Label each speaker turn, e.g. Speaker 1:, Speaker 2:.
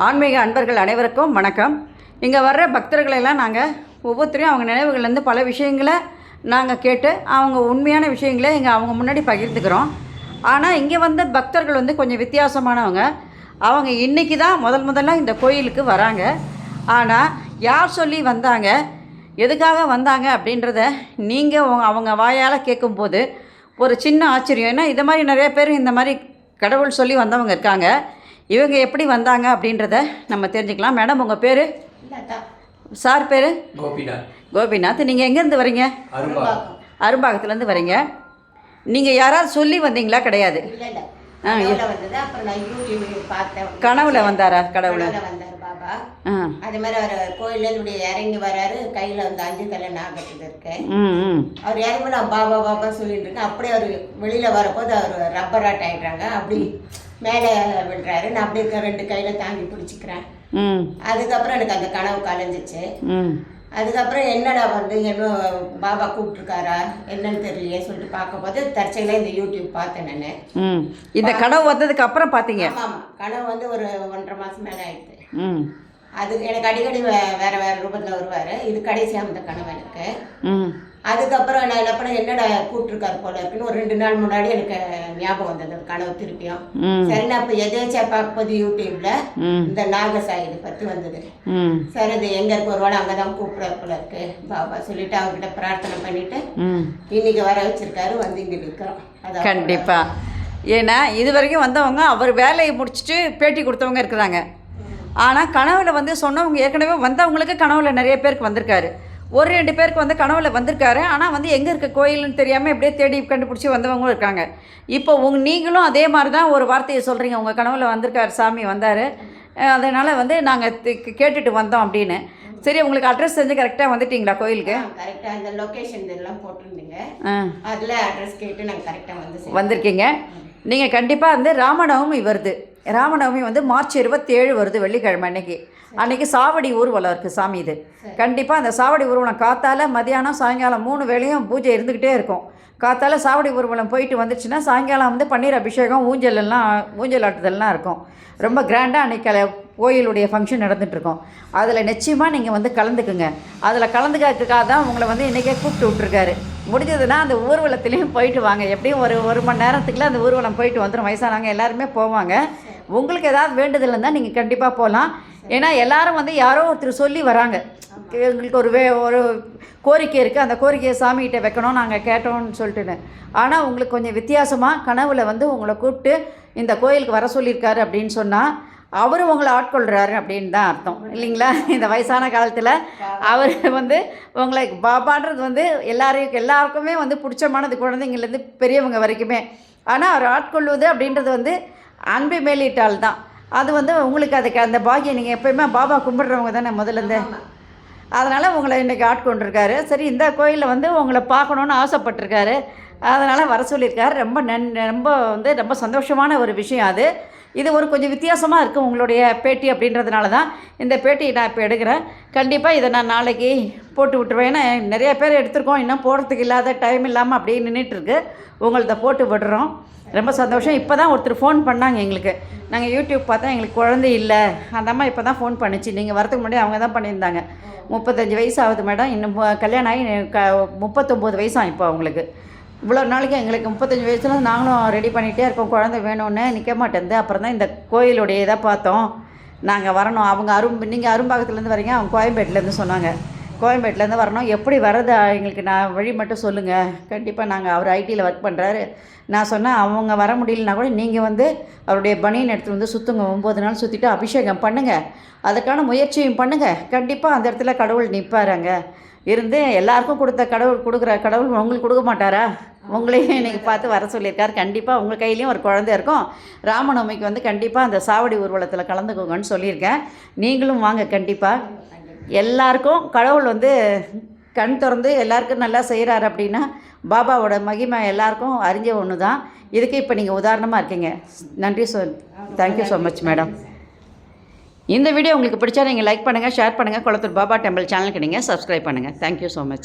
Speaker 1: ஆன்மீக அன்பர்கள் அனைவருக்கும் வணக்கம். இங்கே வர்ற பக்தர்களெல்லாம் நாங்கள் ஒவ்வொருத்தரையும் அவங்க நினைவுகள்லேருந்து பல விஷயங்களை நாங்கள் கேட்டு அவங்க உண்மையான விஷயங்களை இங்கே அவங்க முன்னாடி பகிர்ந்துக்கிறோம். ஆனால் இங்கே வந்த பக்தர்கள் வந்து கொஞ்சம் வித்தியாசமானவங்க. அவங்க இன்றைக்கி தான் முதல் முதல்ல இந்த கோயிலுக்கு வராங்க. ஆனால் யார் சொல்லி வந்தாங்க? எதுக்காக வந்தாங்க அப்படின்றத நீங்கள் அவங்க வாயால் கேட்கும்போது ஒரு சின்ன ஆச்சரியம். ஏன்னா இதை மாதிரி நிறைய பேர் இந்த மாதிரி கடவுள் சொல்லி வந்தவங்க இருக்காங்க. இவங்க எப்படி வந்தாங்க அப்படின்றத நம்ம தெரிஞ்சுக்கலாம். மேடம் உங்கள் பேர்? சார் பேர்?
Speaker 2: கோபிநாத்.
Speaker 1: கோபிநாத். நீங்கள் எங்கேருந்து வரீங்க?
Speaker 2: அரும்பா
Speaker 1: அரும்பாக்கத்துலேருந்து வரீங்க. நீங்கள் யாராவது சொல்லி வந்தீங்களா? கிடையாது.
Speaker 3: இல்ல இல்ல.
Speaker 1: ஆ,
Speaker 3: கனவுல
Speaker 1: வந்தாரா கடவுளை?
Speaker 3: கனவுல வந்தார் பாபா. அதே மாதிரி அவர் கோயில்ல இப்படி இறங்கி வராரு. கையில வந்து அஞ்சு தலை நாகத்துக்கு இருக்கு.
Speaker 1: ம் ம்.
Speaker 3: அவர் இறங்கி நான் பாபா பாபா சொல்லிட்டு இருக்கேன். அப்படியே அவர் வெளியில வரப்போது அவர் ரப்பர் ஆட் ஆயிடுறாங்க. அப்படி மேலே விடுறாரு. நான் அப்படியே ரெண்டு கையில தாங்கி பிடிச்சிக்கிறேன்.
Speaker 1: ம்.
Speaker 3: அதுக்கப்புறம் எனக்கு அந்த கனவு கலைஞ்சிச்சு.
Speaker 1: ம்.
Speaker 3: அதுக்கப்புறம் என்னடா வந்து என்ன பாபா கூப்பிட்ருக்காரா என்னன்னு தெரியலையே சொல்லிட்டு பார்க்கும்போது தற்செயலாக இந்த யூடியூப் பார்த்தேன் நான்.
Speaker 1: ம். இந்த கனவு வந்ததுக்கு அப்புறம் பார்த்தீங்க?
Speaker 3: ஆமாம் கனவு வந்து ஒரு ஒன்றரை மாதம் மேலே ஆயிடுது.
Speaker 1: ம்.
Speaker 3: அது எனக்கு அடிக்கடி வேற வேற ரூபத்தில் வருவார். இது கடைசியாக வந்த கனவு எனக்கு.
Speaker 1: ம்.
Speaker 3: அதுக்கப்புறம் நான் என்ன பண்ணேன் என்னடா கூப்பிட்டுருக்காரு போல இருக்குன்னு ஒரு ரெண்டு நாள் முன்னாடி எனக்கு ஞாபகம் வந்தது அந்த கனவு திருப்பியும். சரி நான் இப்போ எதேச்சா பார்க்கும்போது யூடியூப்ல இந்த நாகசாயிதை பற்றி வந்தது. சரி இது எங்கே இருக்கு? ஒரு வேளை அங்கே தான் போல இருக்கு. பாபா சொல்லிட்டு அவர்கிட்ட பிரார்த்தனை பண்ணிட்டு இன்னைக்கு வர வச்சிருக்காரு வந்து இங்கே நிற்கிறோம் அதான்
Speaker 1: கண்டிப்பாக ஏன்னா இது வரைக்கும் வந்தவங்க அவர் வேலையை முடிச்சுட்டு பேட்டி கொடுத்தவங்க இருக்கிறாங்க. ஆனால் கனவுல வந்து சொன்னவங்க ஏற்கனவே வந்தவங்களுக்கு கனவுல நிறைய பேருக்கு வந்திருக்காரு. ஒரு ரெண்டு பேருக்கு வந்து கனவுல வந்திருக்காரு. ஆனால் வந்து எங்கே இருக்க கோயில்னு தெரியாமல் எப்படியே தேடி கண்டுபிடிச்சி வந்தவங்களும் இருக்காங்க. இப்போ உங்க நீங்களும் அதே மாதிரி தான் ஒரு வார்த்தையை சொல்கிறீங்க உங்கள் கனவுல வந்திருக்காரு சாமி வந்தார். அதனால் வந்து நாங்கள் கேட்டுட்டு வந்தோம் அப்படின்னு. சரி உங்களுக்கு அட்ரஸ் தெரிஞ்சு கரெக்டாக வந்துட்டீங்களா கோயிலுக்கு?
Speaker 3: கரெக்டாக இந்த லொக்கேஷன் இதெல்லாம் போட்டிருந்தீங்க. அதில் அட்ரஸ் கேட்டு நாங்கள் கரெக்டாக வந்து.
Speaker 1: வந்திருக்கீங்க. நீங்கள் கண்டிப்பாக வந்து ராமநவமி வருது. ராமநவமி வந்து மார்ச் இருபத்தேழு வருது வெள்ளிக்கிழமை அன்னைக்கு. அன்னைக்கு சாவடி ஊர்வலம் இருக்குது சாமி இது. கண்டிப்பாக அந்த சாவடி ஊர்வலம் காத்தால மதியானம் சாயங்காலம் மூணு வேளையும் பூஜை இருந்துக்கிட்டே இருக்கும். காத்தால சாவடி ஊர்வலம் போயிட்டு வந்துச்சுன்னா சாயங்காலம் வந்து பன்னீர் அபிஷேகம் ஊஞ்சல் எல்லாம் ஊஞ்சல் ஆட்டுதல்லாம் இருக்கும். ரொம்ப கிராண்டாக அன்னைக்கு கல- கோயிலுடைய ஃபங்க்ஷன் நடந்துகிட்ருக்கோம் அதில் நிச்சயமாக நீங்கள் வந்து கலந்துக்குங்க. அதில் கலந்துக்கிறதுக்காக தான் உங்களை வந்து இன்றைக்கே கூப்பிட்டு விட்ருக்காரு முடிஞ்சதுன்னா அந்த ஊர்வலத்துலேயும் போயிட்டு வாங்க. எப்படியும் ஒரு ஒரு மணி நேரத்துக்குள்ள அந்த ஊர்வலம் போயிட்டு வந்துடும் வயசானவங்க எல்லாருமே போவாங்க. உங்களுக்கு ஏதாவது வேண்டுதல் இருந்தால் நீங்கள் கண்டிப்பாக போகலாம் ஏன்னா எல்லாரும் வந்து யாரோ ஒருத்தர் சொல்லி வராங்க. எங்களுக்கு ஒரு வே ஒரு கோரிக்கை இருக்குது அந்த கோரிக்கையை சாமிகிட்ட வைக்கணும் நாங்கள் கேட்டோம்னு சொல்லிட்டுன்னு ஆனால் உங்களுக்கு கொஞ்சம் வித்தியாசமாக கனவுல வந்து உங்களை கூப்பிட்டு இந்த கோயிலுக்கு வர சொல்லியிருக்காரு அப்படின்னு சொன்னால் அவர் உங்களை ஆட்கொள்கிறாரு அப்படின்னு தான் அர்த்தம். இல்லைங்களா? இந்த வயசான காலத்தில் அவர் வந்து உங்களை பாபான்றது வந்து எல்லாரையும் எல்லாருக்குமே வந்து பிடிச்சமானது குழந்தைங்கள்லேருந்து பெரியவங்க வரைக்குமே. ஆனால் அவர் ஆட்கொள்வது அப்படின்றது வந்து அன்பு மேலிட்டால் தான். அது வந்து உங்களுக்கு அதுக்கு அந்த பாக்கியம் நீங்கள் எப்பயுமே பாபா கும்பிடுறவங்க தானே முதல்லேருந்து. அதனால் உங்களை இன்றைக்கி ஆட்கொண்டிருக்காரு. சரி இந்த கோயிலில் வந்து உங்களை பார்க்கணுன்னு ஆசைப்பட்டிருக்காரு. அதனால் வர சொல்லியிருக்காரு. ரொம்ப நன் ரொம்ப வந்து ரொம்ப சந்தோஷமான ஒரு விஷயம் அது. இது ஒரு கொஞ்சம் வித்தியாசமாக இருக்குது உங்களுடைய பேட்டி அப்படின்றதுனால தான் இந்த பேட்டியை நான் இப்போ எடுக்கிறேன். கண்டிப்பாக இதை நான் நாளைக்கு போட்டு விட்டுருவேன். ஏன்னா நிறைய பேர் எடுத்திருக்கோம். இன்னும் போடுறதுக்கு இல்லாத டைம் இல்லாமல் அப்படியே நின்றுட்டுருக்கு உங்கள்த போட்டு விடுறோம். ரொம்ப சந்தோஷம். இப்போ தான் ஒருத்தர் ஃபோன் பண்ணாங்க எங்களுக்கு. நாங்கள் யூடியூப் பார்த்தா எங்களுக்கு குழந்தை இல்லை. அந்த அம்மா இப்போ தான் ஃபோன் பண்ணுச்சு. நீங்கள் வரதுக்கு முன்னாடி அவங்க தான் பண்ணியிருந்தாங்க. முப்பத்தஞ்சு வயசு ஆகுது மேடம் இன்னும் கல்யாணம் ஆகி க முப்பத்தொம்போது வயசாகும் இப்போ அவங்களுக்கு. இவ்வளோ நாளைக்கு எங்களுக்கு முப்பத்தஞ்சு வயசில் நாங்களும் ரெடி பண்ணிகிட்டே இருக்கோம். குழந்தை வேணும்னு நிற்க மாட்டேங்குது அப்புறம் தான் இந்த கோயிலுடைய இதை பார்த்தோம். நாங்கள் வரணும். அவங்க அரும் நீங்கள் அரும்பாக்கத்துலேருந்து வரீங்க. அவங்க கோயம்பேட்டிலேருந்து சொன்னாங்க. கோயம்பேட்டிலேருந்து வரணும். எப்படி வர்றது? எங்களுக்கு நான் வழி மட்டும் சொல்லுங்கள் கண்டிப்பாக நாங்கள் அவர் ஐடியில் ஒர்க் பண்ணுறாரு நான் சொன்னேன் அவங்க வர முடியலனா கூட நீங்கள் வந்து அவருடைய பனியன் எடுத்துகிட்டு வந்து சுற்றுங்க ஒம்பது நாள் சுற்றிட்டு அபிஷேகம் பண்ணுங்கள் அதுக்கான முயற்சியும் பண்ணுங்கள் கண்டிப்பாக அந்த இடத்துல கடவுள் நிற்பாருங்க அங்கே இருந்து எல்லாருக்கும் கொடுத்த கடவுள் கொடுக்குற கடவுள் உங்களுக்கு கொடுக்க மாட்டாரா? உங்களையும் இன்னைக்கு பார்த்து வர சொல்லியிருக்காரு. கண்டிப்பாக உங்கள் கையிலையும் ஒரு குழந்தை இருக்கும். ராமநவமிக்கு வந்து கண்டிப்பாக அந்த சாவடி ஊர்வலத்தில் கலந்துக்கோங்கன்னு சொல்லியிருக்கேன். நீங்களும் வாங்க கண்டிப்பாக எல்லாருக்கும் கடவுள் வந்து கண் திறந்து எல்லாருக்கும் நல்லா செய்கிறாரு அப்படின்னா பாபாவோட மகிமை எல்லாருக்கும் அறிஞ்ச ஒன்று தான் இதுக்கு இப்போ நீங்கள் உதாரணமாக இருக்கீங்க. நன்றி சொ thank you so much madam இந்த வீடியோ உங்களுக்கு பிடிச்சா நீங்கள் லைக் பண்ணுங்கள் ஷேர் பண்ணுங்கள் குளத்தூர் பாபா டெம்பிள் சேனலுக்கு நீங்கள் சப்ஸ்கிரைப் பண்ணுங்கள் தேங்க்யூ ஸோ மச்